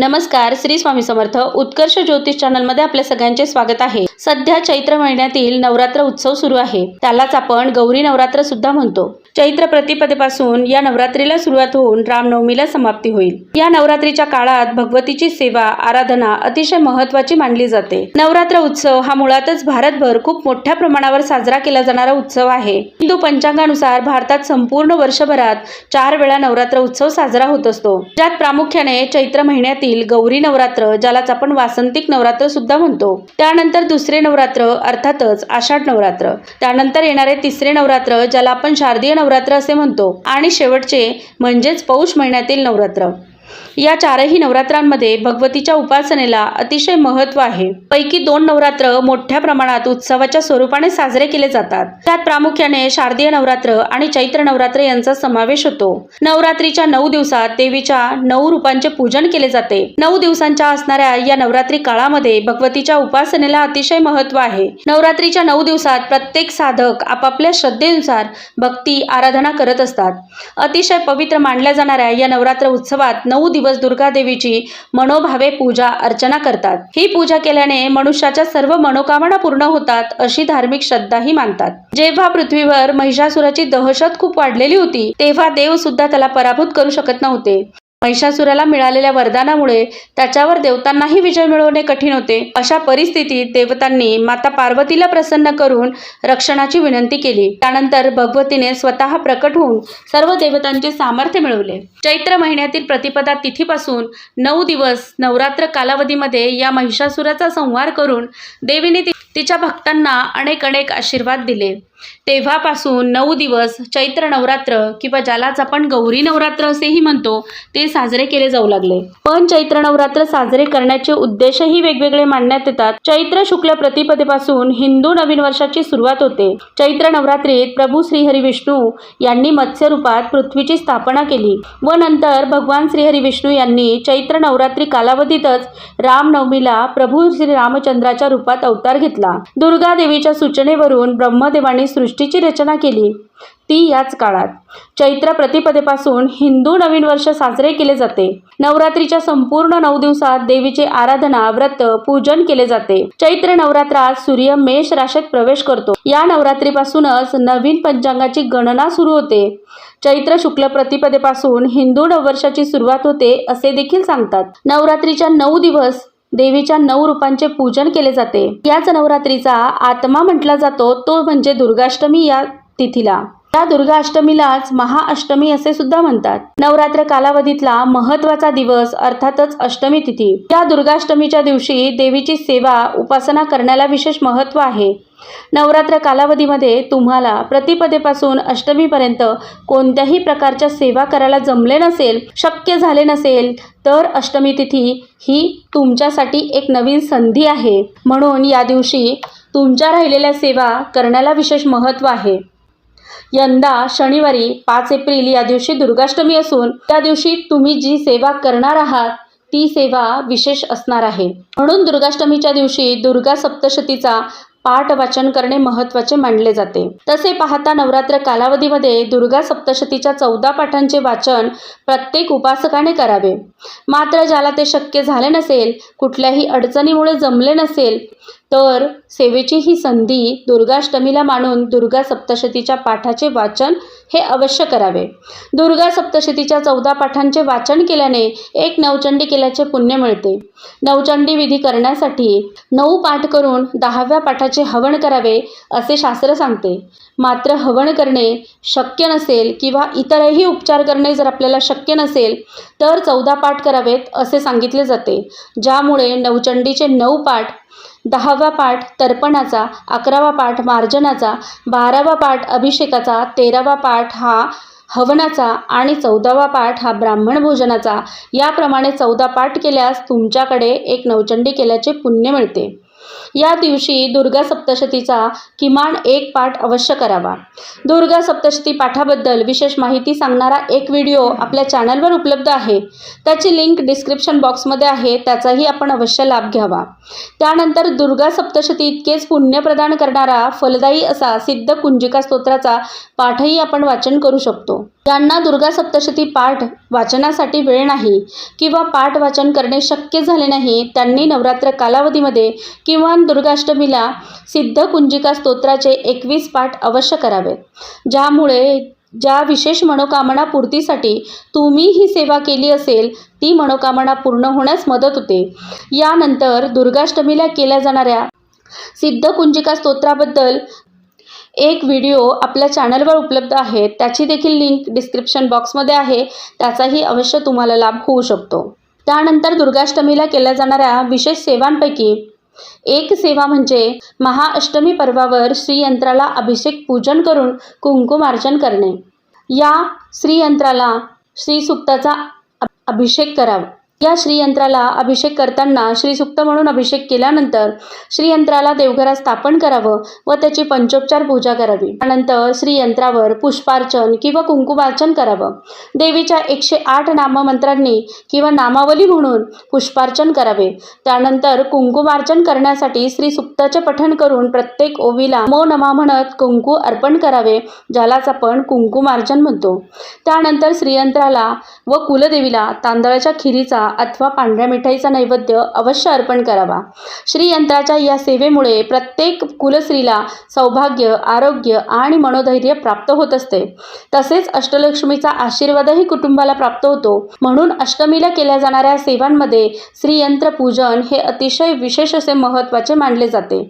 नमस्कार श्री स्वामी समर्थ. उत्कर्ष ज्योतिष चॅनलमध्ये आपल्या सगळ्यांचे स्वागत आहे. सध्या चैत्र महिन्यातील नवरात्र उत्सव सुरू आहे. त्यालाच आपण गौरी नवरात्र सुद्धा म्हणतो. चैत्र प्रतिपदेपासून या नवरात्रीला सुरुवात होऊन रामनवमीला समाप्ती होईल. या नवरात्रीच्या काळात भगवतीची सेवा आराधना अतिशय महत्वाची मानली जाते. नवरात्र उत्सव हा मुळातच भारतभर खूप मोठ्या प्रमाणावर साजरा केला जाणारा उत्सव आहे. हिंदू पंचांगानुसार भारतात संपूर्ण वर्षभरात चार वेळा नवरात्र उत्सव साजरा होत असतो. ज्यात प्रामुख्याने चैत्र महिन्यातील गौरी नवरात्र ज्यालाच आपण वासंतिक नवरात्र सुद्धा म्हणतो. त्यानंतर दुसरे नवरात्र अर्थातच आषाढ नवरात्र. त्यानंतर येणारे तिसरे नवरात्र ज्याला आपण शारदीय नवरात्र असे म्हणतो. आणि शेवटचे म्हणजेच पौष महिन्यातील नवरात्र. या चारही नवरात्रांमध्ये भगवतीच्या उपासनेला अतिशय महत्त्व आहे. पैकी दोन नवरात्र मोठ्या प्रमाणात उत्सवाच्या स्वरूपाने साजरे केले जातात. त्यात प्रामुख्याने शारदीय नवरात्र आणि चैत्र नवरात्र यांचा समावेश होतो. नवरात्रीच्या नऊ दिवसात देवीच्या नऊ रूपांचे पूजन केले जाते. नऊ दिवसांच्या असणाऱ्या या नवरात्री काळामध्ये भगवतीच्या उपासनेला अतिशय महत्त्व आहे. नवरात्रीच्या नऊ दिवसात प्रत्येक साधक आपापल्या श्रद्धेनुसार भक्ती आराधना करत असतात. अतिशय पवित्र मानल्या जाणाऱ्या या नवरात्र उत्सवात नऊ दिवस दुर्गा देवीची मनोभावे पूजा अर्चना करतात. ही पूजा केल्याने मनुष्याच्या सर्व मनोकामना पूर्ण होतात अशी धार्मिक श्रद्धाही मानतात. जेव्हा पृथ्वीवर महिषासुराची दहशत खूप वाढलेली होती तेव्हा देव सुद्धा त्याला पराभूत करू शकत नव्हते. महिषासुराला मिळालेल्या वरदानामुळे त्याच्यावर देवतांनाही विजय मिळवणे कठीण होते. अशा परिस्थितीत देवतांनी माता पार्वतीला प्रसन्न करून रक्षणाची विनंती केली. त्यानंतर भगवतीने स्वतः प्रकट होऊन सर्व देवतांचे सामर्थ्य मिळवले. चैत्र महिन्यातील प्रतिपदा तिथीपासून नऊ दिवस नवरात्र कालावधीमध्ये या महिषासुराचा संहार करून देवीने तिच्या भक्तांना अनेक अनेक आशीर्वाद दिले. तेव्हापासून नऊ दिवस चैत्र नवरात्र किंवा ज्यालाच आपण गौरी नवरात्र असेही म्हणतो ते साजरे केले जाऊ लागले. पण चैत्र नवरात्र साजरे करण्याचे उद्देशही वेगवेगळे मानण्यात येतात. चैत्र शुक्ल प्रतिपदेपासून हिंदू नवीन वर्षाची सुरुवात होते. चैत्र नवरात्रीत प्रभू श्रीहरी विष्णू यांनी मत्स्य रूपात पृथ्वीची स्थापना केली व नंतर भगवान श्रीहरी विष्णू यांनी चैत्र नवरात्री कालावधीतच रामनवमीला प्रभू श्री रामचंद्राच्या रूपात अवतार घेतला. दुर्गा देवीच्या सूचनेवरून ब्रह्मदेवाने सृष्टीची रचना केली. ती याच काळात. चैत्र प्रतिपदेपासून हिंदू नवीन वर्ष साजरे केले जाते. नवरात्रीच्या संपूर्ण नऊ दिवसात देवीचे आराधना व्रत पूजन केले जाते. चैत्र नवरात्रात सूर्य मेष राशीत प्रवेश करतो. या नवरात्रीपासूनच नवीन पंचांगाची गणना सुरू होते. चैत्र शुक्ल प्रतिपदेपासून हिंदू नववर्षाची सुरुवात होते असे देखील सांगतात. नवरात्रीच्या नऊ दिवस देवीच्या नऊ रूपांचे पूजन केले जाते. याच नवरात्रीचा आत्मा म्हटला जातो तो म्हणजे दुर्गाष्टमी या तिथीला. या दुर्गाष्टमीलाच महाअष्टमी असे सुद्धा म्हणतात. नवरात्र कालावधीतला महत्त्वाचा दिवस अर्थातच अष्टमी तिथी. या दुर्गाष्टमीच्या दिवशी देवीची सेवा उपासना करण्याला विशेष महत्त्व आहे. नवरात्र कालावधीमध्ये तुम्हाला प्रतिपदेपासून अष्टमीपर्यंत कोणत्याही प्रकारच्या सेवा करायला जमले नसेल शक्य झाले नसेल तर अष्टमी तिथी ही तुमच्यासाठी एक नवीन संधी आहे. म्हणून या दिवशी तुमच्या राहिलेल्या सेवा करण्याला विशेष महत्त्व आहे. यंदा शनिवारी पाच एप्रिल या दिवशी दुर्गाष्टमी असून त्या दिवशी तुम्ही जी सेवा करणार आहात ती सेवा विशेष असणार आहे. म्हणून दुर्गाष्टमीच्या दिवशी दुर्गा सप्तशतीचा पाठ वाचन करणे महत्त्वाचे मानले जाते. तसे पाहता नवरात्र कालावधीमध्ये दुर्गा सप्तशतीच्या चौदा पाठांचे वाचन प्रत्येक उपासकाने करावे. मात्र ज्याला ते शक्य झाले नसेल कुठल्याही अडचणीमुळे जमले नसेल तर सेवेची ही संधी दुर्गाष्टमीला मानून दुर्गा सप्तशतीच्या पाठाचे वाचन हे अवश्य करावे. दुर्गा सप्तशतीच्या चौदा पाठांचे वाचन केल्याने एक नवचंडी केल्याचे पुण्य मिळते. नवचंडी विधी करण्यासाठी नऊ पाठ करून दहाव्या पाठाचे हवन करावे असे शास्त्र सांगते. मात्र हवन करणे शक्य नसेल किंवा इतरही उपचार करणे जर आपल्याला शक्य नसेल तर चौदा पाठ करावेत असे सांगितले जाते. ज्यामुळे नवचंडीचे नऊ पाठ दहावा पाठ तर्पणाचा अकरावा पाठ मार्जनाचा बारावा पाठ अभिषेकाचा तेरावा पाठ हा हवनाचा आणि चौदावा पाठ हा ब्राह्मण भोजनाचा. याप्रमाणे चौदा पाठ केल्यास तुमच्याकडे एक नवचंडी केल्याचे पुण्य मिळते. या दिवशी दुर्गा सप्तशतीचा किमान एक पाठ अवश्य करावा. दुर्गा सप्तशती पाठाबद्दल विशेष माहिती सांगणारा एक व्हिडिओ आपल्या चॅनलवर उपलब्ध आहे. त्याची लिंक डिस्क्रिप्शन बॉक्समध्ये आहे त्याचाही आपण अवश्य लाभ घ्यावा. त्यानंतर दुर्गा सप्तशती इतकेच पुण्य प्रदान करणारा फलदायी असा सिद्ध कुंजिका स्तोत्राचा पाठही आपण वाचन करू शकतो. ज्यांना दुर्गा सप्तशती पाठ वाचनासाठी वेळ नाही किंवा पाठ वाचन करणे शक्य झाले नाही त्यांनी नवरात्र कालावधीमध्ये किंवा दुर्गाष्टमीला सिद्ध कुंजिका स्तोत्राचे एकवीस पाठ अवश्य करावेत ज्यामुळे ज्या विशेष मनोकामना पूर्तीसाठी तुम्ही ही सेवा केली असेल ती मनोकामना पूर्ण होण्यास मदत होते. यानंतर दुर्गाष्टमीला केल्या जाणाऱ्या सिद्ध कुंजिका स्तोत्राबद्दल एक व्हिडिओ आपल्या चॅनलवर उपलब्ध आहे. त्याची देखील लिंक डिस्क्रिप्शन बॉक्समध्ये आहे. त्याचाही अवश्य तुम्हाला लाभ होऊ शकतो. त्यानंतर दुर्गाष्टमीला केल्या जाणाऱ्या विशेष सेवांपैकी एक सेवा म्हणजे महाअष्टमी पर्वावर श्रीयंत्राला अभिषेक पूजन करून कुंकुमार्चन करणे. या श्रीयंत्राला श्रीसुक्ताचा अभिषेक करावा. या श्रीयंत्राला अभिषेक करताना श्रीसुक्त म्हणून अभिषेक केल्यानंतर श्रीयंत्राला देवघरात स्थापन करावं व त्याची पंचोपचार पूजा करावी. त्यानंतर श्रीयंत्रावर पुष्पार्चन किंवा कुंकुमार्चन करावं. देवीच्या एकशे आठ नाममंत्रांनी किंवा नामावली म्हणून पुष्पार्चन करावे. त्यानंतर कुंकुमार्चन करण्यासाठी श्री सुक्ताचे पठण करून प्रत्येक ओवीला मो नमा म्हणत कुंकू अर्पण करावे ज्यालाच आपण कुंकुमार्चन म्हणतो. त्यानंतर श्रीयंत्राला व कुलदेवीला तांदळाच्या खिरीचा अथवा पांढऱ्या मिठाईचा नैवेद्य अवश्य अर्पण करावा. श्रीयंत्राच्या या सेवेमुळे प्रत्येक कुलस्त्रीला सौभाग्य आरोग्य आणि मनोधैर्य प्राप्त होत असते. तसेच अष्टलक्ष्मीचा आशीर्वादही कुटुंबाला प्राप्त होतो. म्हणून अष्टमीला केल्या जाणाऱ्या सेवांमध्ये श्रीयंत्र पूजन हे अतिशय विशेष असे महत्त्वाचे मानले जाते.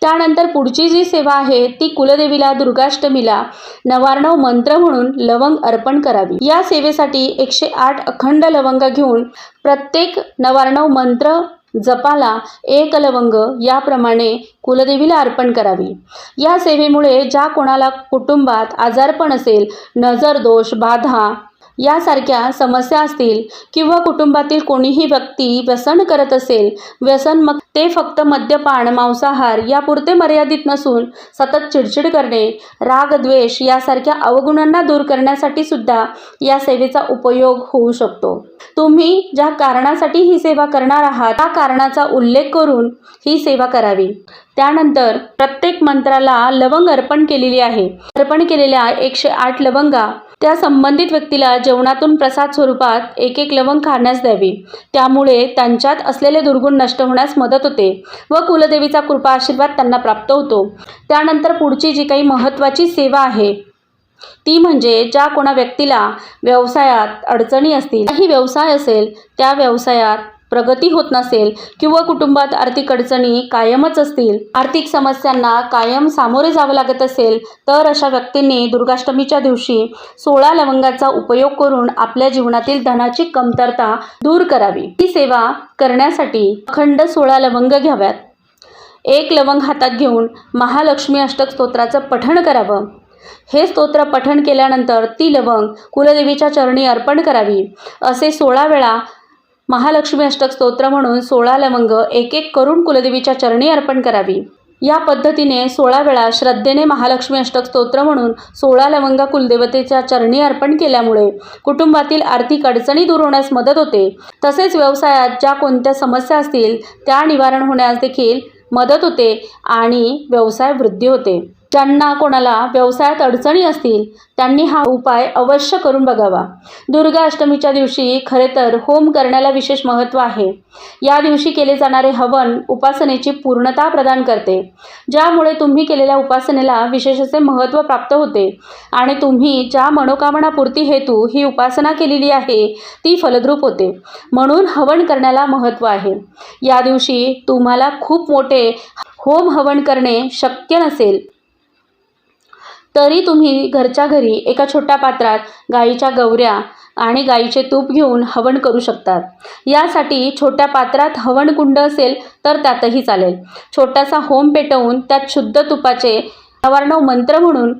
त्यानंतर पुढची जी सेवा आहे ती कुलदेवीला दुर्गाष्टमीला नवार्णव मंत्र म्हणून लवंग अर्पण करावी. या सेवेसाठी एकशे आठ अखंड लवंग घेऊन प्रत्येक नवार्णव मंत्र जपाला एक लवंग याप्रमाणे कुलदेवीला अर्पण करावी. या सेवेमुळे ज्या कोणाला कुटुंबात आजारपण असेल नजर दोष बाधा यासारख्या समस्या असतील किंवा कुटुंबातील कोणीही व्यक्ती व्यसन करत असेल व्यसन मग ते फक्त मद्यपान मांसाहार यापुरते मर्यादित नसून सतत चिडचिड करणे राग द्वेष यासारख्या अवगुणांना दूर करण्यासाठी सुद्धा या सेवेचा उपयोग होऊ शकतो. तुम्ही ज्या कारणासाठी ही सेवा करणार आहात त्या कारणाचा उल्लेख करून ही सेवा करावी. त्यानंतर प्रत्येक मंत्राला लवंग अर्पण केलेली आहे. अर्पण केलेल्या एकशे आठ लवंगा त्या संबंधित व्यक्तीला जेवणातून प्रसाद स्वरूपात एक एक लवंग खाण्यास द्यावी. त्यामुळे त्यांच्यात असलेले दुर्गुण नष्ट होण्यास मदत होते व कुलदेवीचा कृपा आशीर्वाद त्यांना प्राप्त होतो. त्यानंतर पुढची जी काही महत्त्वाची सेवा आहे ती म्हणजे ज्या कोणा व्यक्तीला व्यवसायात अडचणी असतील काही व्यवसाय असेल त्या व्यवसायात प्रगती होत नसेल किंवा कुटुंबात आर्थिक अडचणी कायमच असतील आर्थिक समस्यांना कायम सामोरे जावं लागत असेल तर अशा व्यक्तींनी दुर्गाष्टमीच्या दिवशी सोळा लवंगाचा उपयोग करून आपल्या जीवनातील धनाची कमतरता दूर करावी. ही सेवा करण्यासाठी अखंड सोळा लवंग घ्याव्यात. एक लवंग हातात घेऊन महालक्ष्मी अष्टक स्तोत्राचं पठण करावं. हे स्तोत्र पठण केल्यानंतर ती लवंग कुलदेवीच्या चरणी अर्पण करावी. असे सोळा वेळा महालक्ष्मी अष्टक स्तोत्र म्हणून सोळा लवंग एक एक करून कुलदेवीच्या चरणी अर्पण करावी. या पद्धतीने सोळा वेळा श्रद्धेने महालक्ष्मी अष्टक स्तोत्र म्हणून सोळा लवंगा कुलदेवतेच्या चरणी अर्पण केल्यामुळे कुटुंबातील आर्थिक अडचणी दूर होण्यास मदत होते. तसेच व्यवसायात ज्या कोणत्या समस्या असतील त्या निवारण होण्यास देखील मदत होते आणि व्यवसाय वृद्धी होते. ज्यांना कोणाला व्यवसायात अडचणी असतील त्यांनी हा उपाय अवश्य करून बघावा. दुर्गा अष्टमीच्या दिवशी खरे तर होम करण्याला विशेष महत्त्व आहे. या दिवशी केले जाणारे हवन उपासनेची पूर्णता प्रदान करते. ज्यामुळे तुम्ही केलेल्या उपासनेला विशेष असे महत्त्व प्राप्त होते आणि तुम्ही ज्या मनोकामनापूर्ती हेतू ही उपासना केलेली आहे ती फलद्रूप होते. म्हणून हवन करण्याला महत्त्व आहे. या दिवशी तुम्हाला खूप मोठे होम हवन करणे शक्य नसेल. तरी तुम्ही घरच्या घरी एका छोट्या पात्रात गाईच्या गवऱ्या आणि गाईचे तूप घेऊन हवन करू शकतात. यासाठी छोट्या पात्रात हवणकुंड असेल तर त्यातही चालेल. छोटासा होम पेटवून त्यात शुद्ध तुपाचे नवार्णव मंत्र म्हणून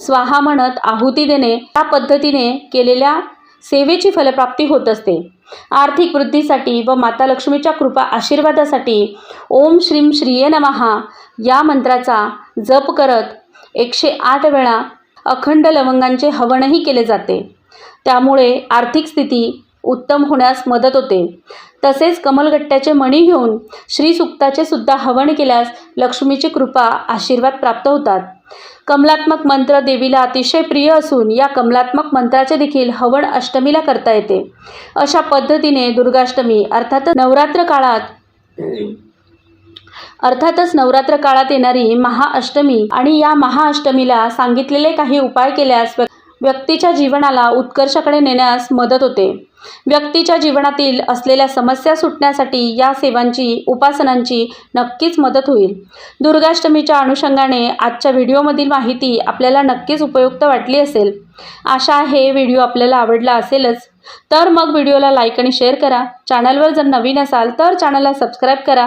स्वाहा म्हणत आहुती देणे या पद्धतीने केलेल्या सेवेची फलप्राप्ती होत असते. आर्थिक वृद्धीसाठी व माता लक्ष्मीच्या कृपा आशीर्वादासाठी ओम श्रीम श्रीये नमहा या मंत्राचा जप करत एकशे आठ वेळा अखंड लवंगांचे हवनही केले जाते. त्यामुळे आर्थिक स्थिती उत्तम होण्यास मदत होते. तसेच कमलगट्ट्याचे मणी घेऊन श्रीसुक्ताचे सुद्धा हवन केल्यास लक्ष्मीची कृपा आशीर्वाद प्राप्त होतात. कमलात्मक मंत्र देवीला अतिशय प्रिय असून या कमलात्मक मंत्राचे देखील हवन अष्टमीला करता येते. अशा पद्धतीने दुर्गाष्टमी अर्थात नवरात्र काळात अर्थातच नवरात्र काळात येणारी महाअष्टमी आणि या महाअष्टमीला सांगितलेले काही उपाय केल्यास व्य- व्यक्तीच्या जीवनाला उत्कर्षाकडे नेण्यास मदत होते. व्यक्तीच्या जीवनातील असलेल्या समस्या सुटण्यासाठी या सेवांची उपासनांची नक्कीच मदत होईल. दुर्गाष्टमीच्या अनुषंगाने आजच्या व्हिडिओमधील माहिती आपल्याला नक्कीच उपयुक्त वाटली असेल. आशा आहे व्हिडिओ आपल्याला आवडला असेलच. तर मग व्हिडिओला लाईक आणि शेअर करा. चॅनलवर जर नवीन असाल तर चॅनलला सबस्क्राईब करा.